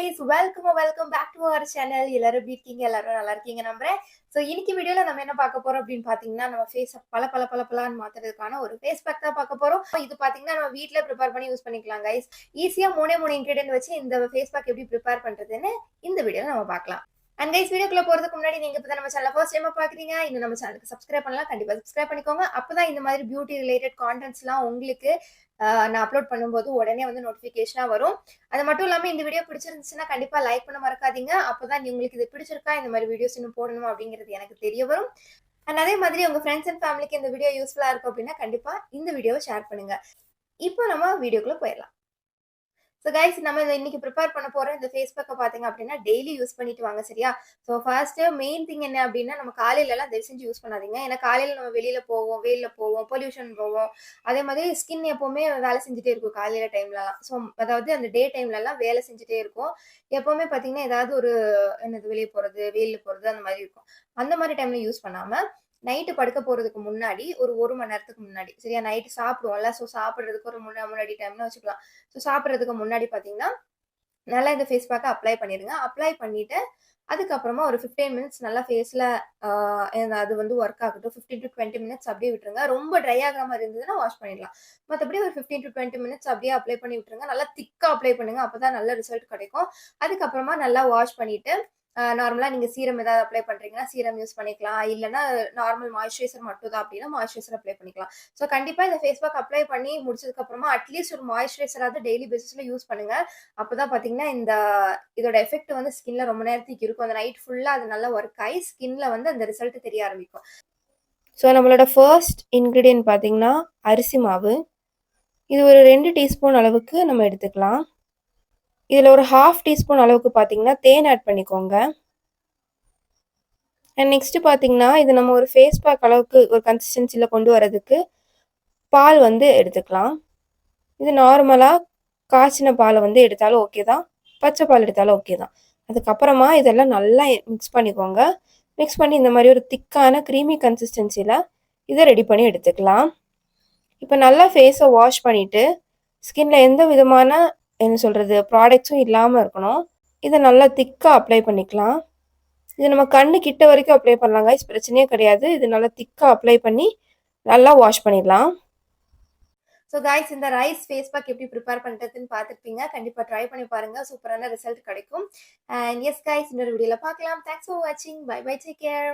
Guys welcome welcome back to our channel எல்லாரும் எப்படி இருக்கீங்க? எல்லாரும் நல்லா இருக்கீங்க நம்புறேன். ஸோ இன்னைக்கு வீடியோல நம்ம என்ன பார்க்க போறோம் அப்படின்னு பாத்தீங்கன்னா நம்ம ஃபேஸ் பல பல பல பலான்னு மாத்துறதுக்கான ஒரு ஃபேஸ் பேக் தான் பார்க்க போறோம். இது பாத்தீங்கன்னா நம்ம வீட்ல ப்ரிப்பேர் பண்ணி யூஸ் பண்ணிக்கலாம் கைஸ் ஈஸியா மூணே மூணு இன்கிரீடியன்ட் வச்சு இந்த ஃபேஸ் பேக் எப்படி ப்ரிப்பேர் பண்றதுன்னு இந்த வீடியோல நம்ம பார்க்கலாம். அண்ட் கைஸ் வீடியோக்குள்ள போறதுக்கு முன்னாடி நீங்க இப்போ நம்ம சேனல் ஃபர்ஸ்ட் டைம் பாக்குறீங்க இன்னும் நம்ம சேனலுக்கு சப்ஸ்கிரைப் பண்ணலாம் கண்டிப்பா சப்ஸ்கிரைப் பண்ணிக்கோங்க. அப்பதான் இந்த மாதிரி பியூட்டி ரிலேட்டட் கான்டென்ட்ஸ்லாம் உங்களுக்கு நான் அப்லோட் பண்ணும்போது உடனே வந்து நோட்டிஃபிகேஷனா வரும். அது மட்டும் இல்லாம இந்த வீடியோ பிடிச்சிருந்துச்சுன்னா கண்டிப்பா லைக் பண்ண மறக்காதீங்க. அப்பதான் உங்களுக்கு இது பிடிச்சிருக்கா இந்த மாதிரி வீடியோஸ் இன்னும் போடணும் அப்படிங்கிறது எனக்கு தெரிய வரும். அண்ட் அதே மாதிரி உங்க ஃப்ரெண்ட்ஸ் அண்ட் ஃபேமிலிக்கு இந்த வீடியோ யூஸ்ஃபுல்லா இருக்கும் அப்படின்னா கண்டிப்பா இந்த வீடியோவை ஷேர் பண்ணுங்க. இப்போ நம்ம வீடியோக்குள்ள போயிடலாம். ஸோ கைஸ் நம்ம இதை இன்னைக்கு ப்ரிப்பேர் பண்ண போற இந்த ஃபேஸ் பேக்கை பார்த்தீங்க அப்படின்னா டெய்லி யூஸ் பண்ணிட்டு வாங்க சரியா? ஸோ ஃபர்ஸ்ட் மெயின் திங் என்ன அப்படின்னா நம்ம காலையில எல்லாம் தயவு செஞ்சு யூஸ் பண்ணாதீங்க. ஏன்னா காலையில நம்ம வெளியில போவோம் வெயிலில் போவோம் பொல்யூஷன் போவோம். அதே மாதிரி ஸ்கின் எப்பவுமே வேலை செஞ்சுட்டே இருக்கும் காலையில டைம்லலாம் ஸோ அதாவது அந்த டே டைம்ல எல்லாம் வேலை செஞ்சுட்டே இருக்கும். எப்பவுமே பார்த்தீங்கன்னா ஏதாவது ஒரு என்னது வெளியே போறது வெயிலில் போறது அந்த மாதிரி இருக்கும். அந்த மாதிரி டைம்ல யூஸ் பண்ணாம நைட்டு படுக்க போறதுக்கு முன்னாடி ஒரு ஒரு மணி நேரத்துக்கு முன்னாடி. சரியா? நைட்டு சாப்பிடுவோம்ல. ஸோ சாப்பிட்றதுக்கு ஒரு முன்னா முன்னாடி டைம்னு வச்சுக்கலாம். ஸோ சாப்பிட்றதுக்கு முன்னாடி பார்த்தீங்கன்னா நல்லா இந்த ஃபேஸ் பேக்கை அப்ளை பண்ணிடுங்க அப்ளை பண்ணிட்டு அதுக்கப்புறமா ஒரு ஃபிஃப்டீன் மினிட்ஸ் நல்லா ஃபேஸில் அது வந்து ஒர்க் ஆகட்டும். ஃபிஃப்டீன் டு டுவெண்ட்டி மினிட்ஸ் அப்படியே விட்டுருங்க. ரொம்ப ட்ரை ஆகாம மாதிரி இருந்ததுன்னா வாஷ் பண்ணிடலாம். மற்றபடி ஒரு ஃபிஃப்டீன் டு டுவெண்ட்டி மினிட்ஸ் அப்படியே அப்ளை பண்ணி விட்டுருங்க. நல்லா திக்காக அப்ளை பண்ணுங்கள் அப்போ தான் நல்ல ரிசல்ட் கிடைக்கும். அதுக்கப்புறமா நல்லா வாஷ் பண்ணிவிட்டு நார்மலாக நீங்கள் சீரம் ஏதாவது அப்ளை பண்ணுறீங்கன்னா சீரம் யூஸ் பண்ணிக்கலாம். இல்லைன்னா நார்மல் மாய்ஸ்சரைசர் மட்டும் தான் அப்படின்னா மாய்ஸ்சரைசர் அப்ளை பண்ணிக்கலாம். ஸோ கண்டிப்பாக இந்த ஃபேஸ் பேக் அப்ளை பண்ணி முடிச்சதுக்கப்புறமா அட்லீஸ்ட் ஒரு மாய்ஸ்சரைசராவது டெய்லி பேசிஸில் யூஸ் பண்ணுங்க. அப்போ தான் பார்த்தீங்கன்னா இந்த இதோட எஃபெக்ட் வந்து ஸ்கின்ல ரொம்ப நேரத்துக்கு இருக்கும். அந்த நைட் ஃபுல்லாக அது நல்லா ஒர்க் ஆகி ஸ்கின்ல வந்து அந்த ரிசல்ட் தெரிய ஆரம்பிக்கும். ஸோ நம்மளோட ஃபர்ஸ்ட் இன்க்ரீடியன்ட் பார்த்தீங்கன்னா அரிசி மாவு. இது ஒரு ரெண்டு டீஸ்பூன் அளவுக்கு நம்ம எடுத்துக்கலாம். இதில் ஒரு ஹாஃப் டீஸ்பூன் அளவுக்கு பார்த்தீங்கன்னா தேன் ஆட் பண்ணிக்கோங்க. அண்ட் நெக்ஸ்ட்டு பார்த்தீங்கன்னா இது நம்ம ஒரு ஃபேஸ் பேக் அளவுக்கு ஒரு கன்சிஸ்டன்சியில் கொண்டு வரதுக்கு பால் வந்து எடுத்துக்கலாம். இது நார்மலாக காய்ச்சின பாலை வந்து எடுத்தாலும் ஓகே தான். பச்சை பால் எடுத்தாலும் ஓகே தான். அதுக்கப்புறமா இதெல்லாம் நல்லா மிக்ஸ் பண்ணிக்கோங்க. மிக்ஸ் பண்ணி இந்த மாதிரி ஒரு திக்கான க்ரீமி கன்சிஸ்டன்சியில் இதை ரெடி பண்ணி எடுத்துக்கலாம். இப்போ நல்லா ஃபேஸை வாஷ் பண்ணிவிட்டு ஸ்கின்ல எந்த விதமான என்ன சொல்கிறது ப்ராடக்ட்ஸும் இல்லாமல் இருக்கணும். இதை நல்லா திக்காக அப்ளை பண்ணிக்கலாம். இது நம்ம கண்ணு கிட்ட வரைக்கும் அப்ளை பண்ணலாம் காய்ஸ் பிரச்சனையே கிடையாது. இது நல்லா திக்காக அப்ளை பண்ணி நல்லா வாஷ் பண்ணிடலாம். ஸோ காய்ஸ் இந்த ரைஸ் ஃபேஸ் பேக் எப்படி ப்ரிப்பேர் பண்ணுறதுன்னு பார்த்துருப்பீங்க. கண்டிப்பாக ட்ரை பண்ணி பாருங்கள் சூப்பரான ரிசல்ட் கிடைக்கும். அண்ட் எஸ் காய்ஸ் இன்னொரு வீடியோவில் பார்க்கலாம். தேங்க்ஸ் ஃபார் வாட்சிங் பை பை டேக் கேர்